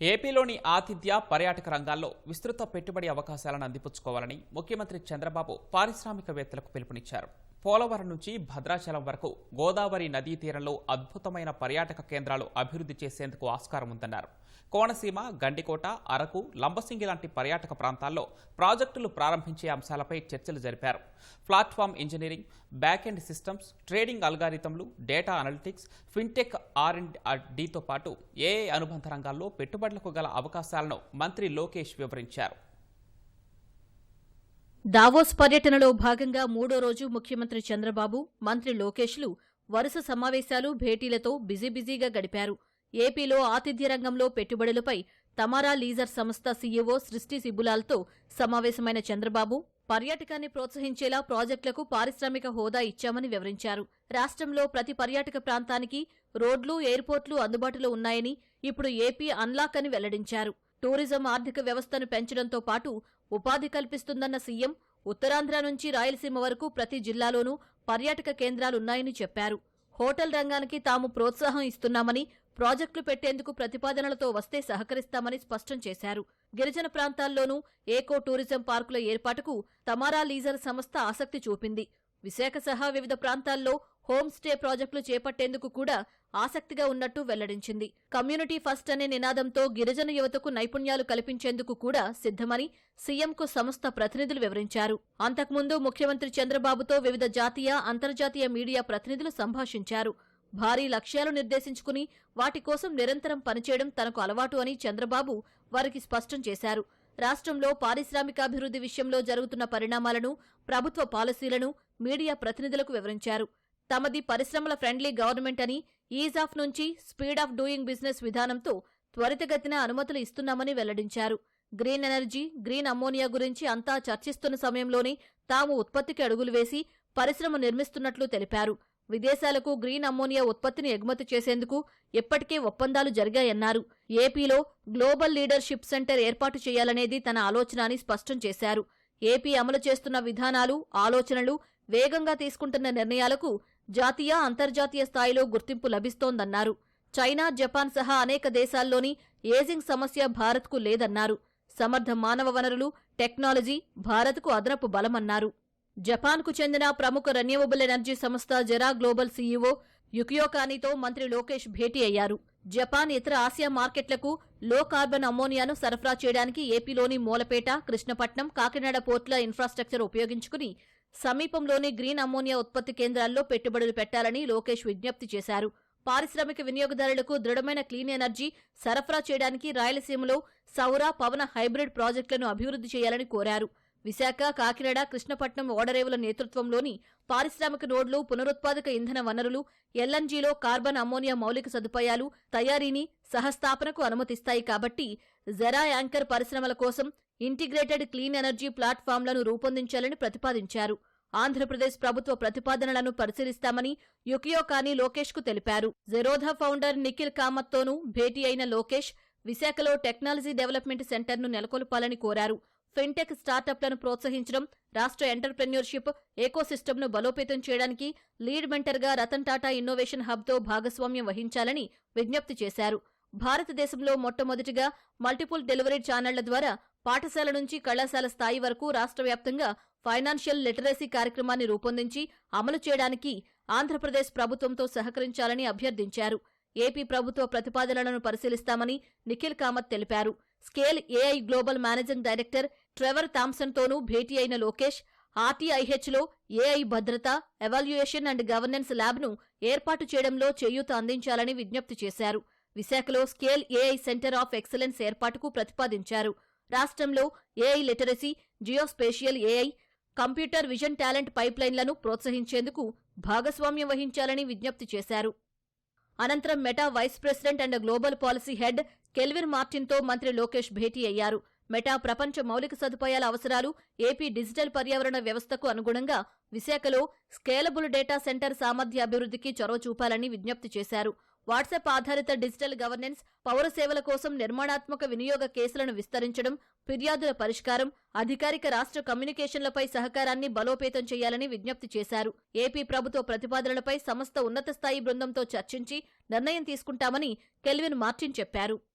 ఏపీలోని ఆతిథ్య పర్యాటక రంగాల్లో విస్తృత పెట్టుబడి అవకాశాలను అందిపుచ్చుకోవాలని ముఖ్యమంత్రి చంద్రబాబు పారిశ్రామికవేత్తలకు పిలుపునిచ్చారు. పోలవరం నుంచి భద్రాచలం వరకు గోదావరి నదీ తీరంలో అద్భుతమైన పర్యాటక కేంద్రాలు అభివృద్ధి చేసేందుకు ఆస్కారం ఉందన్నారు. కోనసీమ గండికోట అరకు లంబసింగి లాంటి పర్యాటక ప్రాంతాల్లో ప్రాజెక్టులు ప్రారంభించే అంశాలపై చర్చలు జరిపారు. Platform engineering back end systems trading అల్గారిథంలు data analytics fintech R and డితో పాటు ఏఏ అనుబంధ రంగాల్లో పెట్టుబడులకు గల అవకాశాలను మంత్రి లోకేష్ వివరించారు. దావోస్ పర్యటనలో భాగంగా మూడో రోజు ముఖ్యమంత్రి చంద్రబాబు మంత్రి లోకేష్లు వరుస సమావేశాలు భేటీలతో బిజీ బిజీగా గడిపారు. ఏపీలో ఆతిథ్య రంగంలో పెట్టుబడులపై తమారా లీజర్ సంస్థ సీఈఓ సృష్టి సిబులాల్తో సమావేశమైన చంద్రబాబు పర్యాటకాన్ని ప్రోత్సహించేలా ప్రాజెక్టులకు పారిశ్రామిక హోదా ఇచ్చామని వివరించారు. రాష్ట్రంలో ప్రతి పర్యాటక ప్రాంతానికి రోడ్లు ఎయిర్పోర్ట్లు అందుబాటులో ఉన్నాయని ఇప్పుడు ఏపీ అన్లాక్ అని వెల్లడించారు. టూరిజం ఆర్థిక వ్యవస్థను పెంచడంతో పాటు ఉపాధి కల్పిస్తుందన్న సీఎం ఉత్తరాంధ్ర నుంచి రాయలసీమ వరకు ప్రతి జిల్లాలోనూ పర్యాటక కేంద్రాలున్నాయని చెప్పారు. హోటల్ రంగానికి తాము ప్రోత్సాహం ఇస్తున్నామని ప్రాజెక్టులు పెట్టేందుకు ప్రతిపాదనలతో వస్తే సహకరిస్తామని స్పష్టం చేశారు. గిరిజన ప్రాంతాల్లోనూ ఏకో టూరిజం పార్కుల ఏర్పాటుకు తమారా లీజర్ సంస్థ ఆసక్తి చూపింది. విశాఖ సహా వివిధ ప్రాంతాల్లో హోమ్ స్టే ప్రాజెక్టులు చేపట్టేందుకు కూడా ఆసక్తిగా ఉన్నట్టు వెల్లడించింది. కమ్యూనిటీ ఫస్ట్ అనే నినాదంతో గిరిజన యువతకు నైపుణ్యాలు కల్పించేందుకు కూడా సిద్ధమని సీఎంకు సంస్థ ప్రతినిధులు వివరించారు. అంతకుముందు ముఖ్యమంత్రి చంద్రబాబుతో వివిధ జాతీయ అంతర్జాతీయ మీడియా ప్రతినిధులు సంభాషించారు. భారీ లక్ష్యాలు నిర్దేశించుకుని వాటి కోసం నిరంతరం పనిచేయడం తనకు అలవాటు అని చంద్రబాబు వారికి స్పష్టం చేశారు. రాష్ట్రంలో పారిశ్రామికాభివృద్ధి విషయంలో జరుగుతున్న పరిణామాలను ప్రభుత్వ పాలసీలను మీడియా ప్రతినిధులకు వివరించారు. తమది పరిశ్రమల ఫ్రెండ్లీ గవర్నమెంట్ అని ఈజ్ ఆఫ్ నుంచి స్పీడ్ ఆఫ్ డూయింగ్ బిజినెస్ విధానంతో త్వరితగతిన అనుమతులు ఇస్తున్నామని వెల్లడించారు. గ్రీన్ ఎనర్జీ గ్రీన్ అమ్మోనియా గురించి అంతా చర్చిస్తున్న సమయంలోనే తాము ఉత్పత్తికి అడుగులు వేసి పరిశ్రమ నిర్మిస్తున్నట్లు తెలిపారు. విదేశాలకు గ్రీన్ అమ్మోనియా ఉత్పత్తిని ఎగుమతి చేసేందుకు ఇప్పటికే ఒప్పందాలు జరిగాయన్నారు. ఏపీలో గ్లోబల్ లీడర్షిప్ సెంటర్ ఏర్పాటు చేయాలనేది తన ఆలోచన అని స్పష్టం చేశారు. ఏపీ అమలు చేస్తున్న విధానాలు ఆలోచనలు వేగంగా తీసుకుంటున్న నిర్ణయాలకు జాతీయ అంతర్జాతీయ స్థాయిలో గుర్తింపు లభిస్తోందన్నారు. చైనా జపాన్ సహా అనేక దేశాల్లోని ఏజింగ్ సమస్య భారత్కు లేదన్నారు. సమర్థ మానవ వనరులు టెక్నాలజీ భారత్కు అదనపు బలమన్నారు. జపాన్కు చెందిన ప్రముఖ రెన్యూవబుల్ ఎనర్జీ సంస్థ జెరా గ్లోబల్ సీఈఓ యుకియోకానితో మంత్రి లోకేష్ భేటీ అయ్యారు. జపాన్ ఇతర ఆసియా మార్కెట్లకు లో కార్బన్ అమ్మోనియాను సరఫరా చేయడానికి ఏపీలోని మూలపేట కృష్ణపట్నం కాకినాడ పోర్టుల ఇన్ఫ్రాస్ట్రక్చర్ ఉపయోగించుకుని సమీపంలోని గ్రీన్ అమ్మోనియా ఉత్పత్తి కేంద్రాల్లో పెట్టుబడులు పెట్టాలని లోకేష్ విజ్ఞప్తి చేశారు. పారిశ్రామిక వినియోగదారులకు దృఢమైన క్లీన్ ఎనర్జీ సరఫరా చేయడానికి రాయలసీమలో సౌర పవన హైబ్రిడ్ ప్రాజెక్టులను అభివృద్ధి చేయాలని కోరారు. విశాఖ కాకినాడ కృష్ణపట్నం ఓడరేవుల నేతృత్వంలోని పారిశ్రామిక రోడ్లు పునరుత్పాదక ఇంధన వనరులు ఎల్ఎన్జీలో కార్బన్ అమ్మోనియా మౌలిక సదుపాయాలు తయారీని సహస్థాపనకు అనుమతిస్తాయి కాబట్టి జెరా యాంకర్ పరిశ్రమల కోసం ఇంటిగ్రేటెడ్ క్లీన్ ఎనర్జీ ప్లాట్ఫామ్లను రూపొందించాలని ప్రతిపాదించారు. ఆంధ్రప్రదేశ్ ప్రభుత్వ ప్రతిపాదనలను పరిశీలిస్తామని యుకియో కాని లోకేష్కు తెలిపారు. జెరోధా ఫౌండర్ నిఖిల్ కామత్తోనూ భేటీ అయిన లోకేష్ విశాఖలో టెక్నాలజీ డెవలప్మెంట్ సెంటర్ను నెలకొల్పాలని కోరారు. ఫిన్టెక్ స్టార్టప్లను ప్రోత్సహించడం రాష్ట్ర ఎంటర్ప్రెన్యూర్షిప్ ఎకోసిస్టమ్ను బలోపేతం చేయడానికి లీడ్ మెంటర్గా రతన్ టాటా ఇన్నోవేషన్ హబ్తో భాగస్వామ్యం వహించాలని విజ్ఞప్తి చేశారు. భారతదేశంలో మొట్టమొదటిగా మల్టిపుల్ డెలివరీ ఛానళ్ళ ద్వారా పాఠశాల నుంచి కళాశాల స్థాయి వరకు రాష్ట్ర వ్యాప్తంగా ఫైనాన్షియల్ లిటరసీ కార్యక్రమాన్ని రూపొందించి అమలు చేయడానికి ఆంధ్రప్రదేశ్ ప్రభుత్వంతో సహకరించాలని అభ్యర్థించారు. ఏపీ ప్రభుత్వ ప్రతిపాదనలను పరిశీలిస్తామని నిఖిల్ కామత్ తెలిపారు. Scale AI global managing director Trevor థామ్సన్తోనూ భేటీ అయిన లోకేష్ ఆర్టీఐహెచ్లో ఏఐ భద్రత ఎవాల్యుయేషన్ అండ్ గవర్నెన్స్ ల్యాబ్ను ఏర్పాటు చేయడంలో చేయూత అందించాలని విజ్ఞప్తి చేశారు. విశాఖలో Scale AI centre of excellence ఏర్పాటుకు ప్రతిపాదించారు. రాష్ట్రంలో AI literacy geospatial AI computer vision talent పైప్లైన్లను ప్రోత్సహించేందుకు భాగస్వామ్యం వహించాలని విజ్ఞప్తి చేశారు. అనంతరం Meta vice president and global policy head Kelvin మార్టిన్తో మంత్రి లోకేష్ భేటీ అయ్యారు. మెటా ప్రపంచ మౌలిక సదుపాయాల అవసరాలు ఏపీ డిజిటల్ పర్యావరణ వ్యవస్థకు అనుగుణంగా విశాఖలో స్కేలబుల్ డేటా సెంటర్ సామర్థ్య అభివృద్ధికి చొరవ చూపాలని విజ్ఞప్తి చేశారు. వాట్సాప్ ఆధారిత డిజిటల్ గవర్నెన్స్ పౌర సేవల కోసం నిర్మాణాత్మక వినియోగ కేసులను విస్తరించడం ఫిర్యాదుల పరిష్కారం అధికారిక రాష్ట్ర కమ్యూనికేషన్లపై సహకారాన్ని బలోపేతం చేయాలని విజ్ఞప్తి చేశారు. ఏపీ ప్రభుత్వ ప్రతిపాదనలపై సంస్థ ఉన్నత స్థాయి బృందంతో చర్చించి నిర్ణయం తీసుకుంటామని కెల్విన్ మార్టిన్ చెప్పారు.